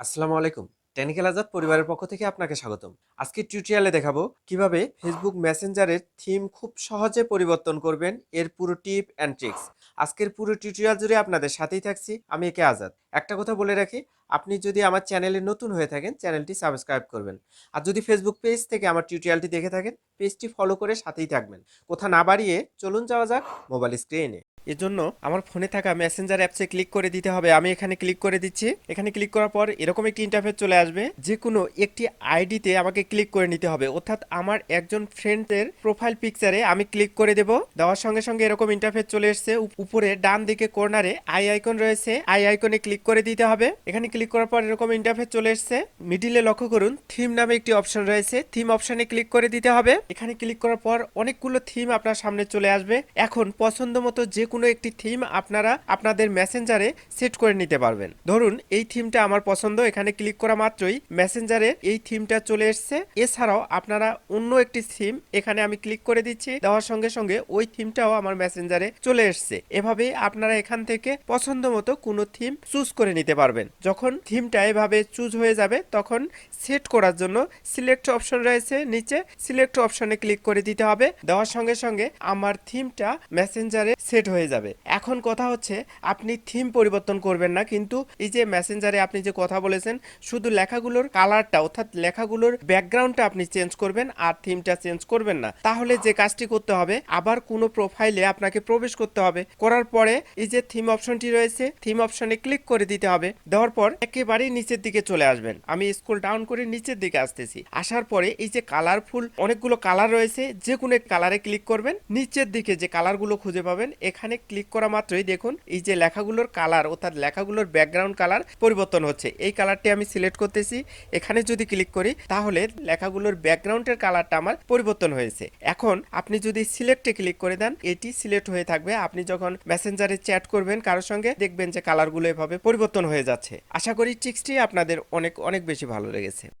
আসসালামু আলাইকুম। টেকনিক্যাল আজাদ পরিবারের পক্ষ থেকে আপনাকে স্বাগতম। আজকে টিউটোরিয়ালে দেখাবো কীভাবে ফেসবুক মেসেঞ্জারের থিম খুব সহজে পরিবর্তন করবেন এর পুরো টিপ অ্যান্ড ট্রিক্স। আজকের পুরো টিউটোরিয়াল জুড়ে আপনাদের সাথেই থাকছি, আমি একে আজাদ। একটা কথা বলে রাখি, আপনি যদি আমার চ্যানেলে নতুন হয়ে থাকেন, চ্যানেলটি সাবস্ক্রাইব করবেন। আর যদি ফেসবুক পেজ থেকে আমার টিউটোরিয়ালটি দেখে থাকেন, পেজটি ফলো করে সাথেই থাকবেন। কোথা না বাড়িয়ে চলুন যাওয়া যাক মোবাইল স্ক্রিনে। এজন্য আমার ফোনে থাকা মেসেঞ্জার অ্যাপসে ক্লিক করে দিতে হবে। আমি এখানে ক্লিক করে দিচ্ছি। এখানে ক্লিক করার পর এরকম একটি ইন্টারফেস চলে আসবে। যে কোনো একটি আইডিতে আমাকে ক্লিক করে নিতে হবে। অর্থাৎ আমার একজন ফ্রেন্ডের প্রোফাইল পিকচারে আমি ক্লিক করে দেব। দেওয়ার সঙ্গে সঙ্গে এরকম ইন্টারফেস চলে এসেছে। উপ- উপরে ডান দিকে কর্নারে আই আইকন রয়েছে। আই আইকনে ক্লিক করে দিতে হবে। এখানে ক্লিক করার পর এরকম ইন্টারফেস চলে এসেছে। মিডিলে লক্ষ্য করুন থিম নামে একটি অপশন রয়েছে। থিম অপশনে ক্লিক করে দিতে হবে। এখানে ক্লিক করার পর অনেকগুলো থিম আপনার সামনে চলে আসবে। এখন পছন্দ মতো যে কোনো একটি থিম আপনারা আপনাদের মেসেঞ্জারে সেট করে নিতে পারবেন। ধরুন, এই থিমটা আমার পছন্দ, এখানে ক্লিক করা মাত্রই মেসেঞ্জারে এই থিমটা চলে এসেছে। এছাড়াও আপনারা অন্য একটি থিম এখানে আমি ক্লিক করে দিচ্ছি, দেওয়ার সঙ্গে সঙ্গে ওই থিমটাও আমার মেসেঞ্জারে চলে এসেছে। এভাবে আপনারা এখান থেকে পছন্দ মতো কোনো থিম চুজ করে নিতে পারবেন। যখন থিমটা এভাবে চুজ হয়ে যাবে, তখন সেট করার জন্য সিলেক্ট অপশন রয়েছে নিচে। সিলেক্ট অপশনে ক্লিক করে দিতে হবে। দেওয়ার সঙ্গে সঙ্গে আমার থিমটা মেসেঞ্জারে সেট হয়ে যাবে। এখন কথা হচ্ছে, আপনি থিম পরিবর্তন করবেন না, কিন্তু এই যে মেসেঞ্জারে আপনি যে কথা বলেছেন, শুধু লেখাগুলোর কালারটা অর্থাৎ লেখাগুলোর ব্যাকগ্রাউন্ডটা আপনি চেঞ্জ করবেন, আর থিমটা চেঞ্জ করবেন না। তাহলে যে কাজটি করতে হবে, আবার কোনো প্রোফাইলে আপনাকে প্রবেশ করতে হবে। করার পরে এই যে থিম অপশনটি রয়েছে থিম অপশনে ক্লিক করে দিতে হবে। দেওয়ার পর একেবারেই নিচের দিকে চলে আসবেন। আমি স্কুল ডাউন করে নিচের দিকে আসতেছি। আসার পরে এই যে কালারফুল অনেকগুলো কালার রয়েছে যে কোনো কালারে ক্লিক করবেন। নিচের দিকে যে কালারগুলো খুঁজে পাবেন এখানে ক্লিক করা মাত্রই দেখুন, এই যে লেখাগুলোর কালার অর্থাৎ লেখাগুলোর ব্যাকগ্রাউন্ড কালার পরিবর্তন হচ্ছে। এই কালারটি আমি সিলেক্ট করতেছি। এখানে যদি ক্লিক করি, তাহলে লেখাগুলোর ব্যাকগ্রাউন্ডের কালারটা আমার পরিবর্তন হয়েছে। এখন আপনি যদি সিলেক্টে ক্লিক করে দেন, এটি সিলেক্ট হয়ে থাকবে। আপনি যখন মেসেঞ্জারে চ্যাট করবেন, কারোর সঙ্গে দেখবেন যে কালারগুলো এভাবে পরিবর্তন হয়ে যাচ্ছে। আশা করি ট্রিক্সটি আপনাদের অনেক অনেক বেশি ভালো লেগেছে।